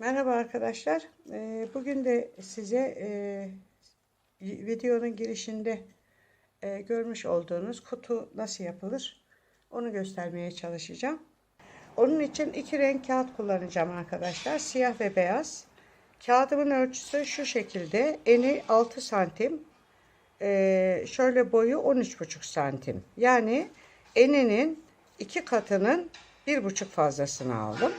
Merhaba arkadaşlar. Ee, Bugün de size e, videonun girişinde e, görmüş olduğunuz kutu nasıl yapılır onu göstermeye çalışacağım. Onun için iki renk kağıt kullanacağım arkadaşlar. Siyah ve beyaz. Kağıdımın ölçüsü şu şekilde. Eni 6 santim. Ee, şöyle boyu 13,5 santim. Yani eninin iki katının bir buçuk fazlasını aldım.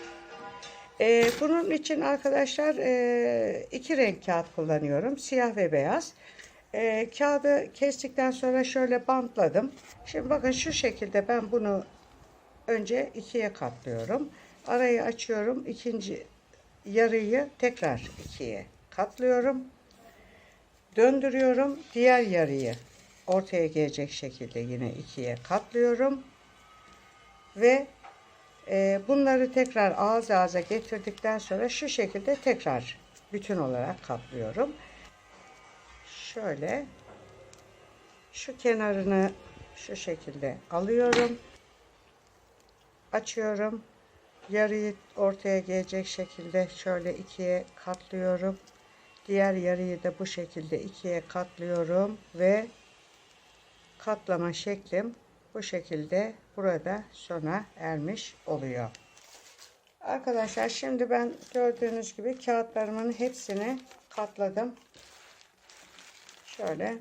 Ee, bunun için arkadaşlar e, iki renk kağıt kullanıyorum. Siyah ve beyaz. Ee, kağıdı kestikten sonra şöyle bantladım. Şimdi bakın şu şekilde ben bunu önce ikiye katlıyorum. Arayı açıyorum. İkinci yarıyı tekrar ikiye katlıyorum. Döndürüyorum. Diğer yarıyı ortaya gelecek şekilde yine ikiye katlıyorum. Ve e, bunları tekrar ağız ağza getirdikten sonra şu şekilde tekrar bütün olarak katlıyorum. Şöyle şu kenarını şu şekilde alıyorum. Açıyorum. Yarıyı ortaya gelecek şekilde şöyle ikiye katlıyorum. Diğer yarıyı da bu şekilde ikiye katlıyorum ve katlama şeklim bu şekilde burada sona ermiş oluyor. Arkadaşlar şimdi ben gördüğünüz gibi kağıtlarımın hepsini katladım. Şöyle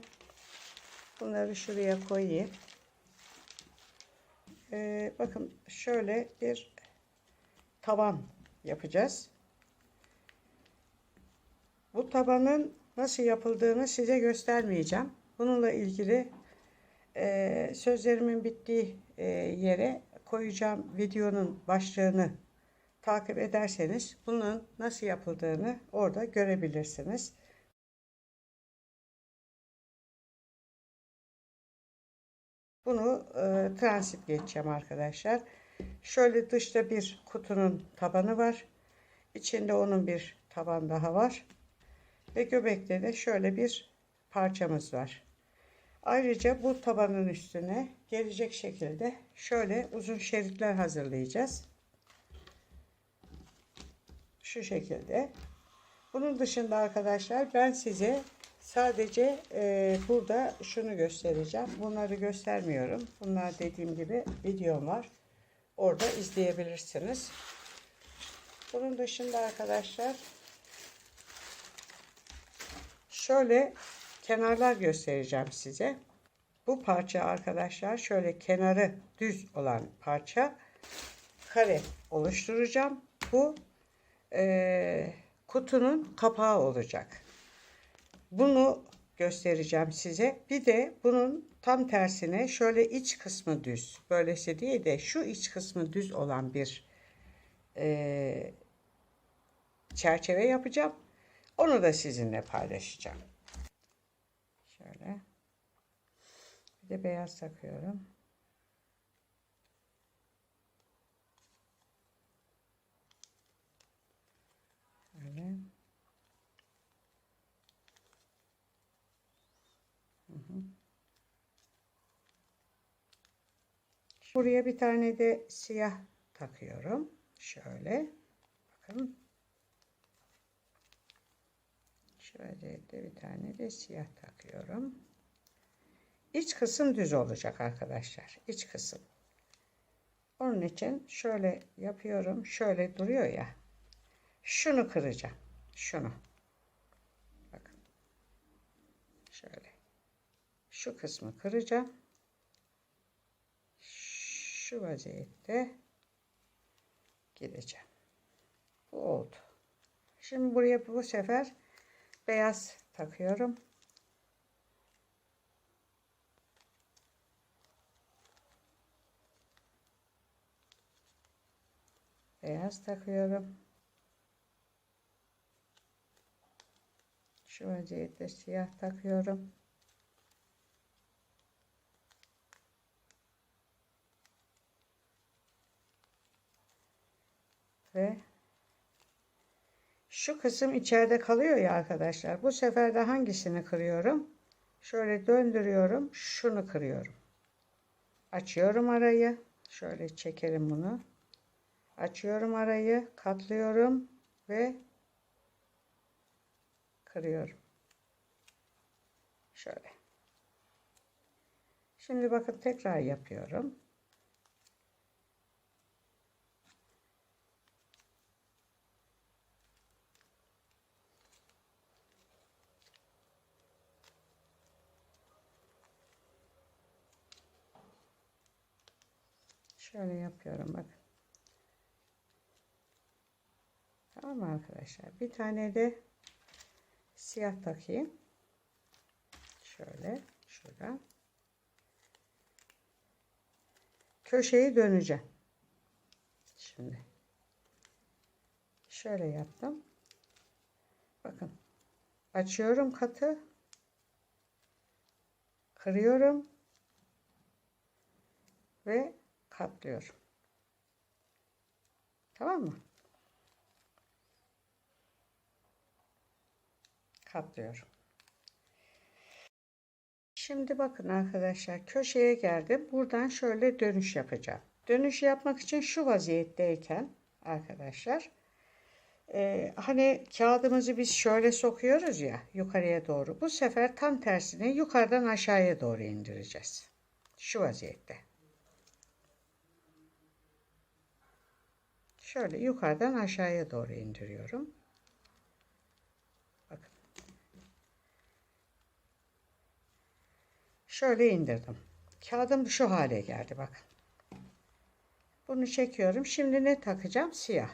bunları şuraya koyayım. Ee, bakın şöyle bir taban yapacağız. Bu tabanın nasıl yapıldığını size göstermeyeceğim. Bununla ilgili e, sözlerimin bittiği yere koyacağım videonun başlığını takip ederseniz bunun nasıl yapıldığını orada görebilirsiniz. Bunu e, transit geçeceğim arkadaşlar. Şöyle dışta bir kutunun tabanı var. İçinde onun bir taban daha var. Ve göbekte de şöyle bir parçamız var. Ayrıca bu tabanın üstüne gelecek şekilde şöyle uzun şeritler hazırlayacağız. Şu şekilde. Bunun dışında arkadaşlar ben size sadece e, burada şunu göstereceğim. Bunları göstermiyorum. Bunlar dediğim gibi videom var. Orada izleyebilirsiniz. Bunun dışında arkadaşlar şöyle kenarlar göstereceğim size. Bu parça arkadaşlar şöyle kenarı düz olan parça kare oluşturacağım. Bu e, kutunun kapağı olacak. Bunu göstereceğim size. Bir de bunun tam tersine şöyle iç kısmı düz. Böylesi değil de şu iç kısmı düz olan bir e, çerçeve yapacağım. Onu da sizinle paylaşacağım. Şöyle. Bir de beyaz takıyorum. Hı. Buraya bir tane de siyah takıyorum. Şöyle. Bakın. Şöyle de bir tane de siyah takıyorum. İç kısım düz olacak arkadaşlar. İç kısım. Onun için şöyle yapıyorum. Şöyle duruyor ya. Şunu kıracağım. Şunu. Bakın. Şöyle. Şu kısmı kıracağım. Şu vaziyette gideceğim. Bu oldu. Şimdi buraya bu sefer beyaz takıyorum. Beyaz takıyorum. Şu vaziyette siyah takıyorum. Ve şu kısım içeride kalıyor ya arkadaşlar. Bu sefer de hangisini kırıyorum? Şöyle döndürüyorum. Şunu kırıyorum. Açıyorum arayı. Şöyle çekelim bunu. Açıyorum arayı. Katlıyorum. Ve kırıyorum. Şöyle. Şimdi bakın tekrar yapıyorum. Şöyle yapıyorum bak. Tamam mı arkadaşlar? Bir tane de siyah takayım. Şöyle şuradan. Köşeyi döneceğim. Şimdi. Şöyle yaptım. Bakın. Açıyorum katı. Kırıyorum. Ve katlıyorum. Tamam mı? Katlıyorum. Şimdi bakın arkadaşlar köşeye geldim. Buradan şöyle dönüş yapacağım. Dönüş yapmak için şu vaziyetteyken arkadaşlar e, hani kağıdımızı biz şöyle sokuyoruz ya yukarıya doğru. Bu sefer tam tersine yukarıdan aşağıya doğru indireceğiz. Şu vaziyette. Şöyle yukarıdan aşağıya doğru indiriyorum. Şöyle indirdim. Kağıdım şu hale geldi bakın. Bunu çekiyorum. Şimdi ne takacağım? Siyah.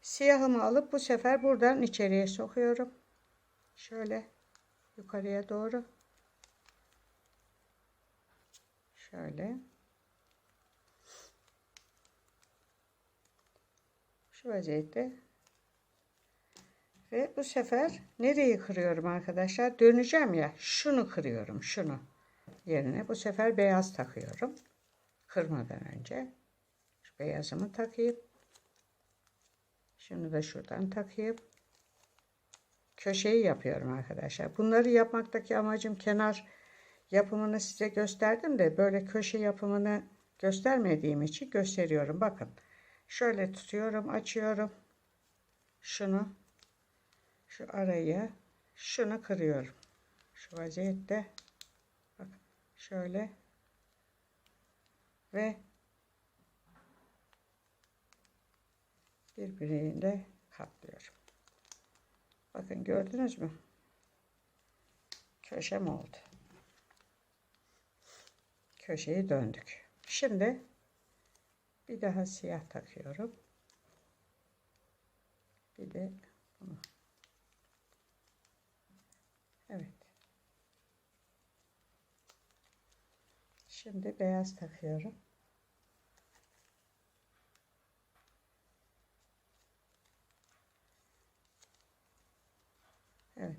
Siyahımı alıp bu sefer buradan içeriye sokuyorum. Şöyle yukarıya doğru. Şöyle. Şu vaziyette. Ve bu sefer nereyi kırıyorum arkadaşlar? Döneceğim ya. Şunu kırıyorum. Şunu yerine. Bu sefer beyaz takıyorum. Kırmadan önce. Şu beyazımı takayım. Şunu da şuradan takayım. Köşeyi yapıyorum arkadaşlar. Bunları yapmaktaki amacım kenar yapımını size gösterdim de böyle köşe yapımını göstermediğim için gösteriyorum. Bakın. Şöyle tutuyorum, açıyorum. Şunu şu arayı şunu kırıyorum. Şu vaziyette şöyle ve birbirine katlıyorum. Bakın gördünüz mü? Köşem oldu. Köşeyi döndük. Şimdi bir daha siyah takıyorum. Bir de bunu. Evet. Şimdi beyaz takıyorum. Evet.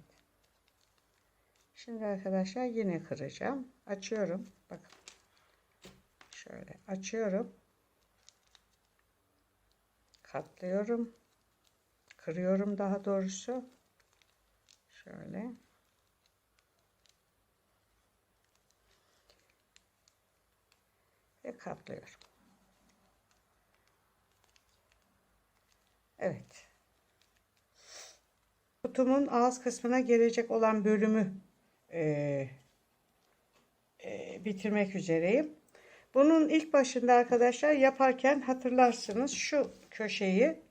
Şimdi arkadaşlar yine kıracağım. Açıyorum. Bakın. Şöyle açıyorum. Katlıyorum. Kırıyorum daha doğrusu. Şöyle. Ve katlıyorum. Evet. Kutumun ağız kısmına gelecek olan bölümü e, e, bitirmek üzereyim. Bunun ilk başında arkadaşlar yaparken hatırlarsınız şu köşeyi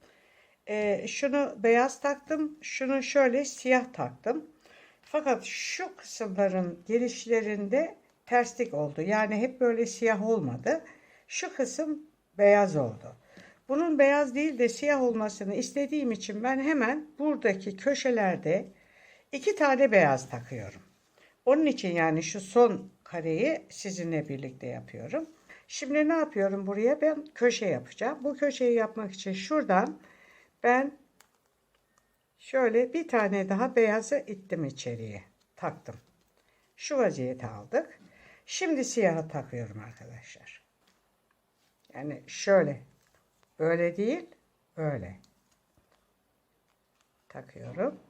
e, şunu beyaz taktım. Şunu şöyle siyah taktım. Fakat şu kısımların girişlerinde terslik oldu. Yani hep böyle siyah olmadı. Şu kısım beyaz oldu. Bunun beyaz değil de siyah olmasını istediğim için ben hemen buradaki köşelerde iki tane beyaz takıyorum. Onun için yani şu son kareyi sizinle birlikte yapıyorum. Şimdi ne yapıyorum buraya? Ben köşe yapacağım. Bu köşeyi yapmak için şuradan ben şöyle bir tane daha beyazı ittim içeriye. Taktım. Şu vaziyete aldık. Şimdi siyahı takıyorum arkadaşlar. Yani şöyle. Böyle değil. Böyle. Takıyorum.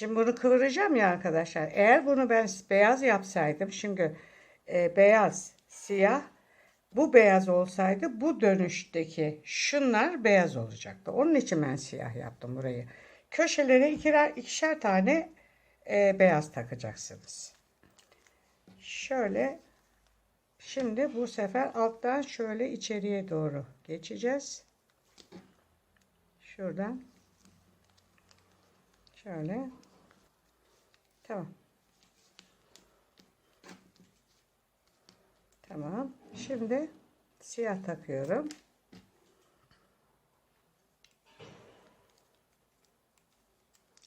Şimdi bunu kıvıracağım ya arkadaşlar. Eğer bunu ben beyaz yapsaydım. Şimdi e, beyaz, siyah. Bu beyaz olsaydı bu dönüşteki şunlar beyaz olacaktı. Onun için ben siyah yaptım burayı. Köşelere ikiler, ikişer tane e, beyaz takacaksınız. Şöyle şimdi bu sefer alttan şöyle içeriye doğru geçeceğiz. Şuradan şöyle tamam. Tamam. Şimdi siyah takıyorum.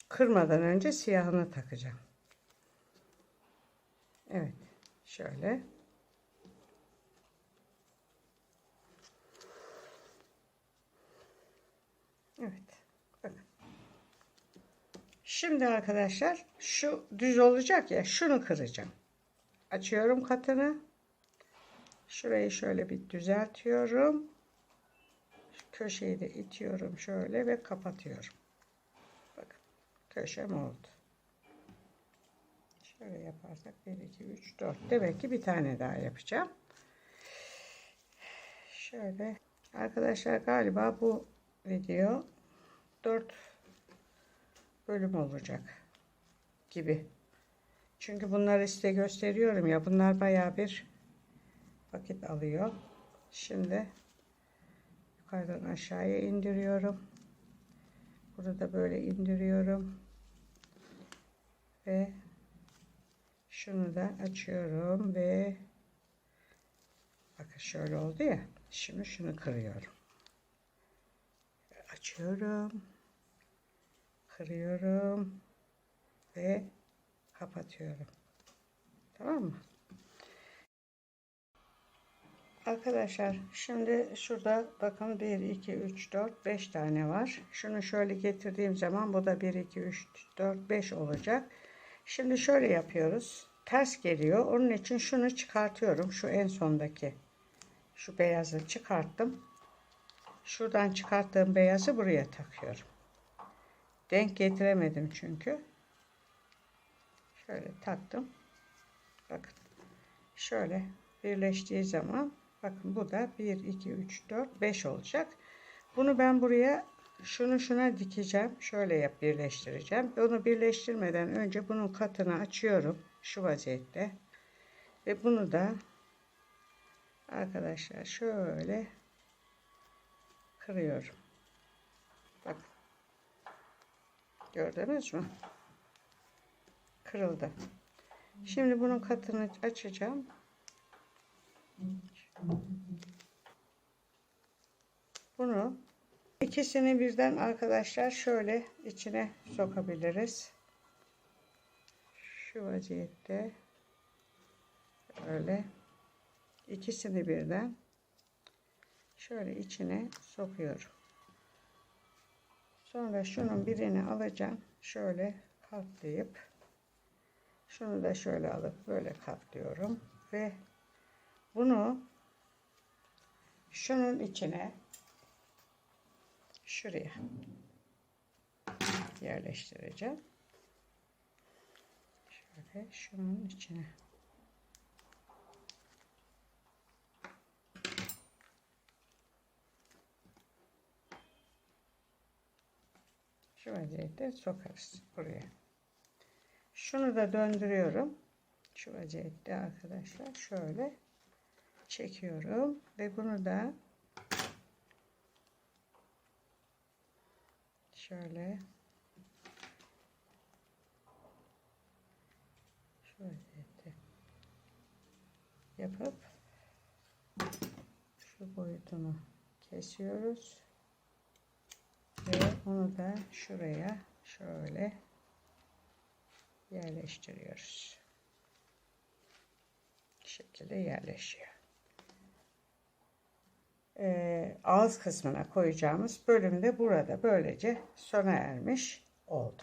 Kırmadan önce siyahını takacağım. Evet. Şöyle. Evet. Bakın. Şimdi arkadaşlar şu düz olacak ya şunu kıracağım. Açıyorum katını. Şurayı şöyle bir düzeltiyorum. Köşeyi de itiyorum şöyle ve kapatıyorum. Bakın köşem oldu. Şöyle yaparsak 1, 2, 3, 4. Demek ki bir tane daha yapacağım. Şöyle. Arkadaşlar galiba bu video 4 bölüm olacak gibi. Çünkü bunları size gösteriyorum ya. Bunlar bayağı bir vakit alıyor. Şimdi yukarıdan aşağıya indiriyorum. Burada böyle indiriyorum. Ve şunu da açıyorum ve bakın şöyle oldu ya. Şimdi şunu kırıyorum. Açıyorum. Kırıyorum ve kapatıyorum. Tamam mı? Arkadaşlar şimdi şurada bakın 1 2 3 4 5 tane var. Şunu şöyle getirdiğim zaman bu da 1 2 3 4 5 olacak. Şimdi şöyle yapıyoruz. Ters geliyor. Onun için şunu çıkartıyorum. Şu en sondaki şu beyazı çıkarttım. Şuradan çıkarttığım beyazı buraya takıyorum. Denk getiremedim çünkü. Şöyle taktım. Bakın. Şöyle birleştiği zaman bakın bu da 1 2 3 4 5 olacak. Bunu ben buraya şunu şuna dikeceğim. Şöyle yap birleştireceğim. Onu birleştirmeden önce bunun katını açıyorum şu vaziyette. Ve bunu da arkadaşlar şöyle kırıyorum. Bak. Gördünüz mü? Kırıldı. Şimdi bunun katını açacağım. Bunu ikisini birden arkadaşlar şöyle içine sokabiliriz. Şu vaziyette öyle ikisini birden şöyle içine sokuyorum. Sonra şunun birini alacağım. Şöyle katlayıp şunu da şöyle alıp böyle katlıyorum ve bunu şunun içine şuraya yerleştireceğim. Şöyle şunun içine. Şu vaziyette sokarız buraya. Şunu da döndürüyorum. Şu vaziyette arkadaşlar şöyle çekiyorum ve bunu da şöyle vaziyette yapıp şu boyutunu kesiyoruz ve onu da şuraya şöyle yerleştiriyoruz. Şekilde yerleşiyor. Ee, ağız kısmına koyacağımız bölümde burada böylece sona ermiş oldu.